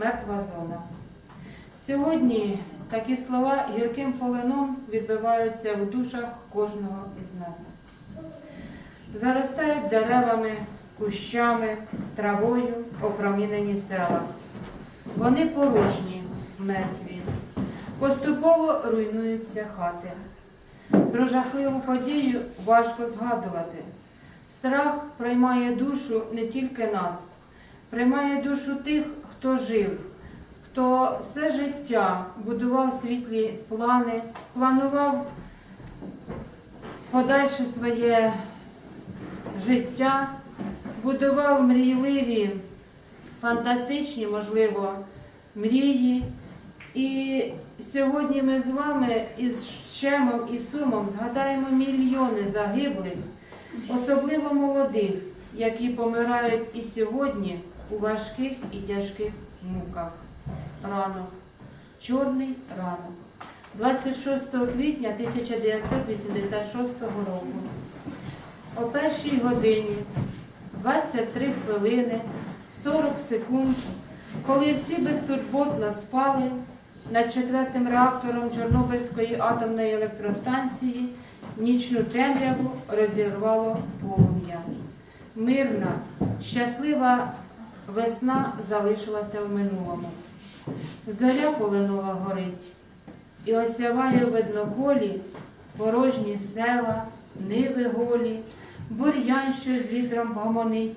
мертва зона. Сьогодні такі слова гірким полином відбиваються в душах кожного із нас. Заростають деревами, кущами, травою опромінені села. Вони порожні, мертві. Поступово руйнуються хати. Про жахливу подію важко згадувати. Страх приймає душу не тільки нас, приймає душу тих, хто жив, хто все життя будував світлі плани, планував подальше своє життя, будував мрійливі, фантастичні, можливо, мрії. І сьогодні ми з вами із щемом і сумом згадаємо мільйони загиблих, особливо молодих, які помирають і сьогодні у важких і тяжких муках. Ранок, чорний ранок, 26 квітня 1986 року. О першій годині, 23 хвилини, 40 секунд, коли всі безтурботно спали, над четвертим реактором Чорнобильської атомної електростанції нічну темряву розірвало полум'я. Мирна, щаслива весна залишилася в минулому. Зоря полинова горить і осяває видноколі порожні села, ниви голі, бур'ян, що з вітром гомонить,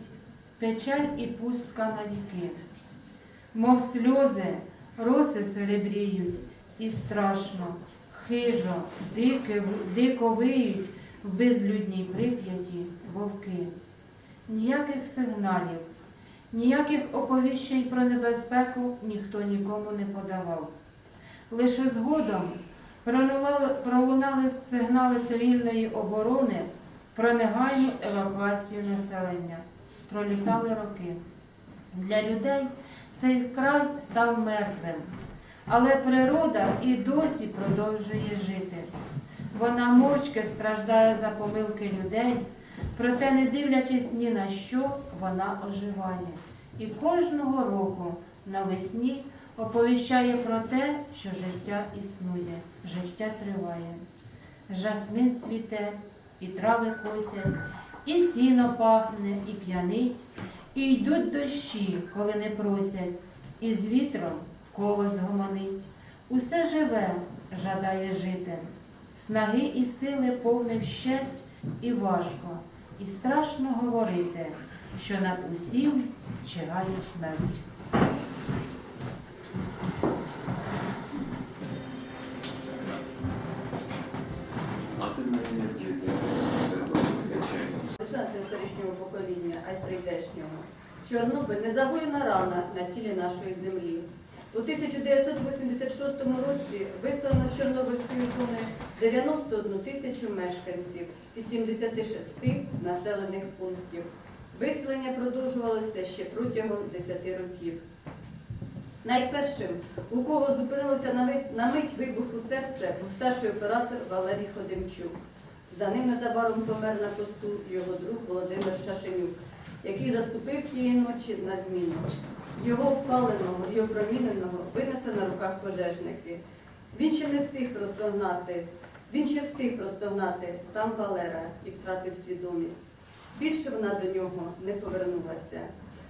печаль і пустка на віки. Мов сльози, роси серебріють, і страшно, хижо, дике, дико виють в безлюдній прип'яті вовки. Ніяких сигналів, ніяких оповіщень про небезпеку ніхто нікому не подавав. Лише згодом пролунали, сигнали цивільної оборони про негайну евакуацію населення. Пролітали роки. Для людей цей край став мертвим, але природа і досі продовжує жити. Вона мовчки страждає за помилки людей, проте, не дивлячись ні на що, вона оживає. І кожного року навесні оповіщає про те, що життя існує, життя триває. Жасмин цвіте, і трави косять, і сіно пахне, і п'янить, і йдуть дощі, коли не просять, і з вітром колос гомонить. Усе живе, жадає жити, снаги і сили повне вщерть, і важко, і страшно говорити, що над усім чигає смерть. Звичайно. лише покоління, а й прийдешнього. Чорнобиль незабоєна рана на тілі нашої землі. У 1986 році виселено з Чорнобильської зони 91 тисячу мешканців із 76 населених пунктів. Виселення продовжувалося ще протягом 10 років. Найпершим, у кого зупинилося на мить вибуху серця, був старший оператор Валерій Ходимчук. За ним незабаром помер на посту його друг Володимир Шашенюк, який заступив тієї ночі на зміну. Його впаленого і опроміненого винесли на руках пожежники. Він ще не встиг простогнати, він ще встиг простогнати там Валера і втратив свідомість. Більше вона до нього не повернулася.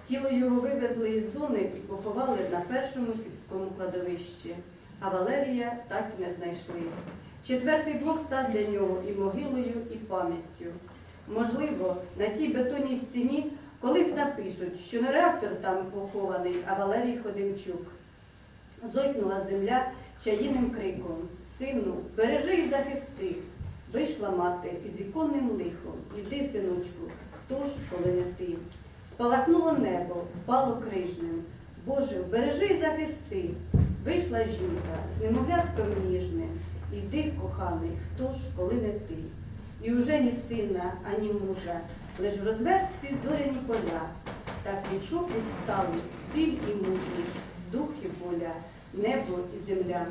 Тіло його вивезли із зони і поховали на першому сільському кладовищі, а Валерія так і не знайшли. Четвертий блок став для нього і могилою, і пам'яттю. Можливо, на тій бетонній стіні колись напишуть, що не реактор там похований, а Валерій Ходимчук. Зойкнула земля чаїним криком. Сину, бережи і захисти. Вийшла мати із віконним лихом. Іди, синочку, хто ж, коли не ти? Спалахнуло небо, впало крижним. Боже, бережи і захисти. Вийшла жінка з немовлятком ніжним. Іди, коханий, хто ж, коли не ти? І уже ні сина, ані мужа, лиш в зоряні поля. Так відчув відстали біль і мужність, дух і воля, небо і земля.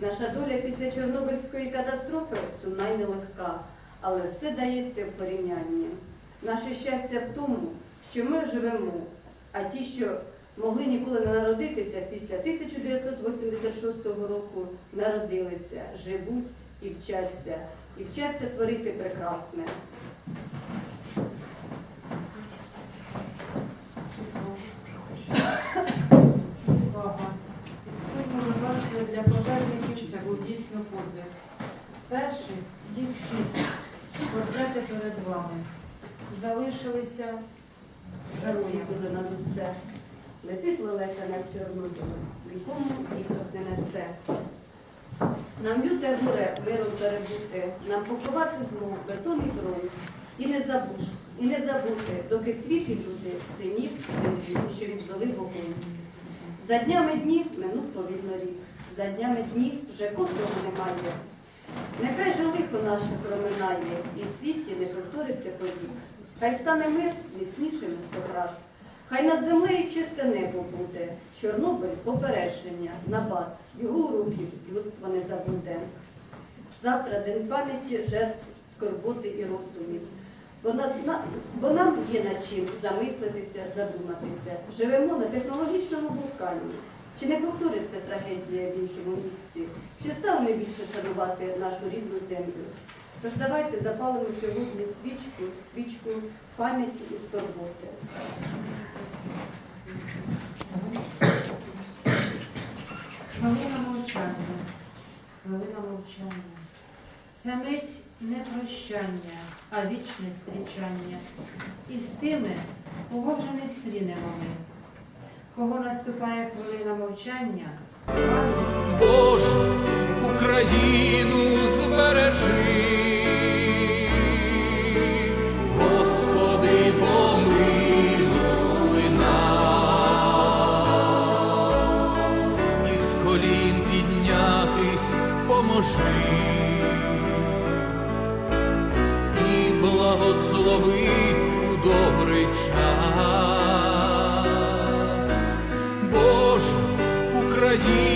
Наша доля після Чорнобильської катастрофи сумна й нелегка, але все дається в порівнянні. Наше щастя в тому, що ми живемо, а ті, що могли ніколи не народитися після 1986 року, народилися, живуть і вчаться, і вчаться творити прекрасне. Ми для пожежників це був дійсно подвиг. Перший, їх шість, портрети перед вами. Залишилися герої. Буде на все. Летить лелека над Чорнобилем, нікому ніхто не несе. Нам люте горе миром перебути, нам поховати знову бетон і кров. І не забуш, і не забути, доки світлі люди синів землі, що відвели вогонь. За днями днів минув повільно за днями днів вже котрого немає. Нехай же лихо наше проминає, і світі не повториться подій. Хай стане мир міцнішим сто. Хай над землею чисте небо буде. Чорнобиль попередження, набат, його уроків людство не забуде. Завтра день пам'яті жертв скорботи і роздумів. Бо, на, на- бо нам є над чим замислитися, задуматися. Живемо на технологічному вулкані. Чи не повториться трагедія в іншому місці? Чи стали ми більше шанувати нашу рідну землю? Тож давайте запалимо сьогодні свічку, свічку пам'яті і скорботи. Хвилина мовчання. Хвилина мовчання. Це мить не прощання, а вічне зустрічання. І з тими, кого вже не стрінемо ми. Кого наступає хвилина мовчання, Боже, Україну збережи, Господи, помилуй із колін піднятись поможи. І благослови час. Боже, Україну збережи,